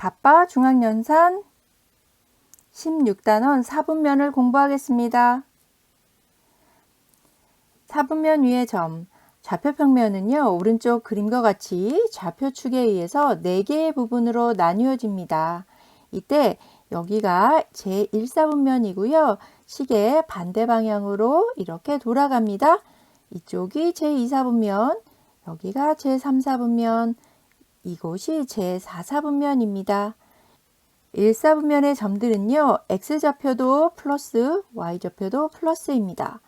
바빠 중앙연산 16단원 4분면을 공부하겠습니다. 4분면 위의 점 좌표평면은요 오른쪽 그림과 같이 좌표축에 의해서 4개의 부분으로 나뉘어집니다. 이때 여기가 제1사분면이고요. 시계 반대 방향으로 이렇게 돌아갑니다. 이쪽이 제2사분면, 여기가 제3사분면, 이곳이 제4사분면입니다. 1사분면의 점들은요. x좌표도 플러스, y좌표도 플러스입니다.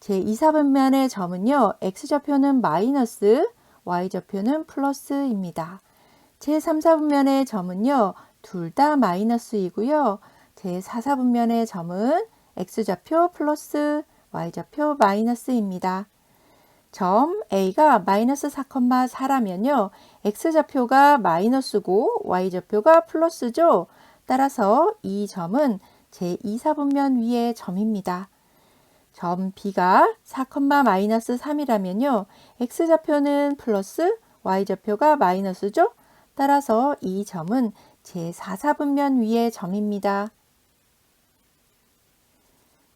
제2사분면의 점은요. x좌표는 마이너스, y좌표는 플러스입니다. 제3사분면의 점은요. 둘 다 마이너스이고요. 제4사분면의 점은 x좌표 플러스, y좌표 마이너스입니다. 점 A가 마이너스 4,4라면요. X좌표가 마이너스고 y좌표가 플러스죠. 따라서 이 점은 제2사분면 위의 점입니다. 점 B가 4,-3이라면요. x좌표는 플러스, y좌표가 마이너스죠. 따라서 이 점은 제4사분면 위의 점입니다.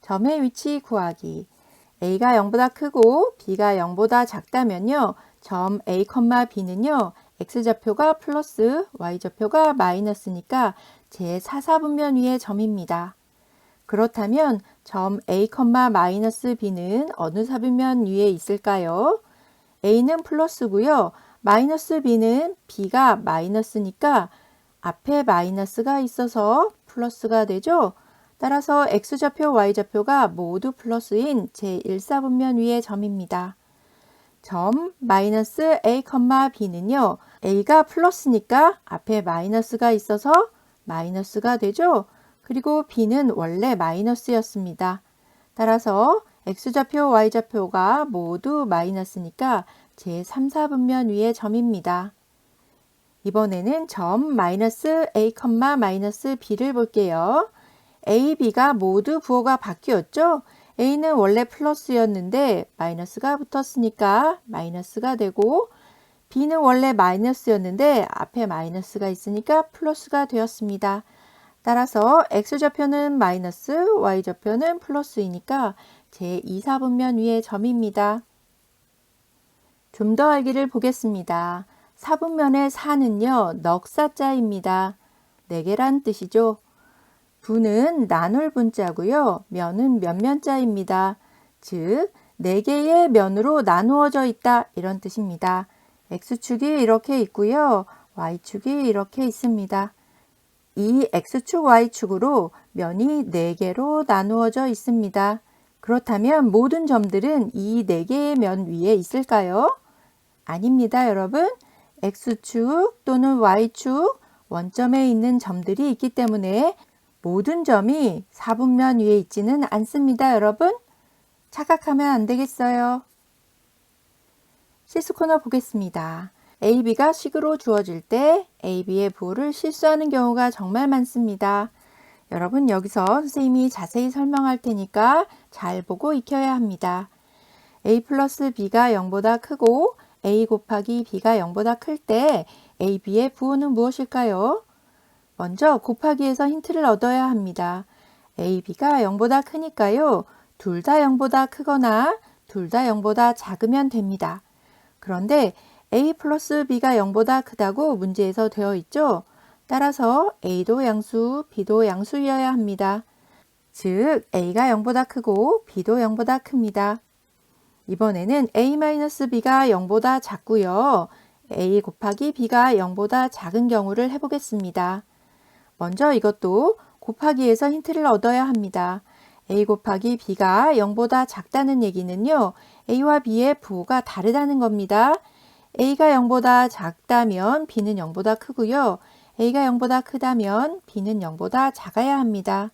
점의 위치 구하기. a가 0보다 크고 b가 0보다 작다면요. 점 a, b는요. X좌표가 플러스, y좌표가 마이너스니까 제 4사분면 위의 점입니다. 그렇다면 점 a, 마이너스 b는 어느 사분면 위에 있을까요? a는 플러스고요. 마이너스 b는 b가 마이너스니까 앞에 마이너스가 있어서 플러스가 되죠. 따라서 x좌표, y좌표가 모두 플러스인 제1사분면 위의 점입니다. 점 마이너스 a, b는요. a가 플러스니까 앞에 마이너스가 있어서 마이너스가 되죠. 그리고 b는 원래 마이너스였습니다. 따라서 x좌표, y좌표가 모두 마이너스니까 제3, 4분면 위의 점입니다. 이번에는 점 마이너스 a, 마이너스 b를 볼게요. a, b가 모두 부호가 바뀌었죠? A는 원래 플러스였는데 마이너스가 붙었으니까 마이너스가 되고 b는 원래 마이너스였는데 앞에 마이너스가 있으니까 플러스가 되었습니다. 따라서 x좌표는 마이너스, y좌표는 플러스이니까 제2사분면 위의 점입니다. 좀 더 알기를 보겠습니다. 사분면의 사는요, 넉사자입니다. 4개란 뜻이죠. 분은 나눌 분자고요. 면은 면면자입니다. 즉, 4개의 면으로 나누어져 있다 이런 뜻입니다. x축이 이렇게 있고요. y축이 이렇게 있습니다. 이 x축, y축으로 면이 4개로 나누어져 있습니다. 그렇다면 모든 점들은 이 4개의 면 위에 있을까요? 아닙니다, 여러분. x축 또는 y축 원점에 있는 점들이 있기 때문에 모든 점이 4분면 위에 있지는 않습니다, 여러분. 착각하면 안 되겠어요. 시스 코너 보겠습니다. AB가 식으로 주어질 때 AB의 부호를 실수하는 경우가 정말 많습니다. 여러분 여기서 선생님이 자세히 설명할 테니까 잘 보고 익혀야 합니다. A 플러스 B가 0보다 크고 A 곱하기 B가 0보다 클 때 AB의 부호는 무엇일까요? 먼저 곱하기에서 힌트를 얻어야 합니다. AB가 0보다 크니까요. 둘 다 0보다 크거나 둘 다 0보다 작으면 됩니다. 그런데 a 플러스 b가 0보다 크다고 문제에서 되어 있죠. 따라서 a도 양수, b도 양수여야 합니다. 즉 a가 0보다 크고 b도 0보다 큽니다. 이번에는 a-b가 0보다 작고요. a 곱하기 b가 0보다 작은 경우를 해보겠습니다. 먼저 이것도 곱하기에서 힌트를 얻어야 합니다. a 곱하기 b가 0보다 작다는 얘기는요. a와 b의 부호가 다르다는 겁니다. a가 0보다 작다면 b는 0보다 크고요. a가 0보다 크다면 b는 0보다 작아야 합니다.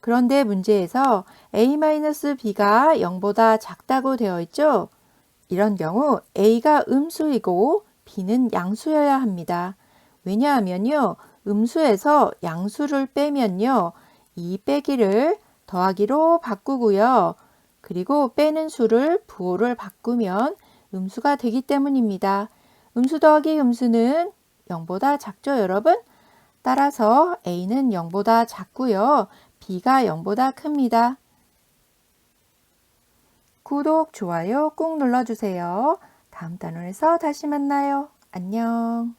그런데 문제에서 a-b가 0보다 작다고 되어 있죠. 이런 경우 a가 음수이고 b는 양수여야 합니다. 왜냐하면요. 음수에서 양수를 빼면요. 이 빼기를 더하기로 바꾸고요. 그리고 빼는 수를 부호를 바꾸면 음수가 되기 때문입니다. 음수 더하기 음수는 0보다 작죠, 여러분? 따라서 A는 0보다 작고요. B가 0보다 큽니다. 구독, 좋아요 꾹 눌러주세요. 다음 단원에서 다시 만나요. 안녕.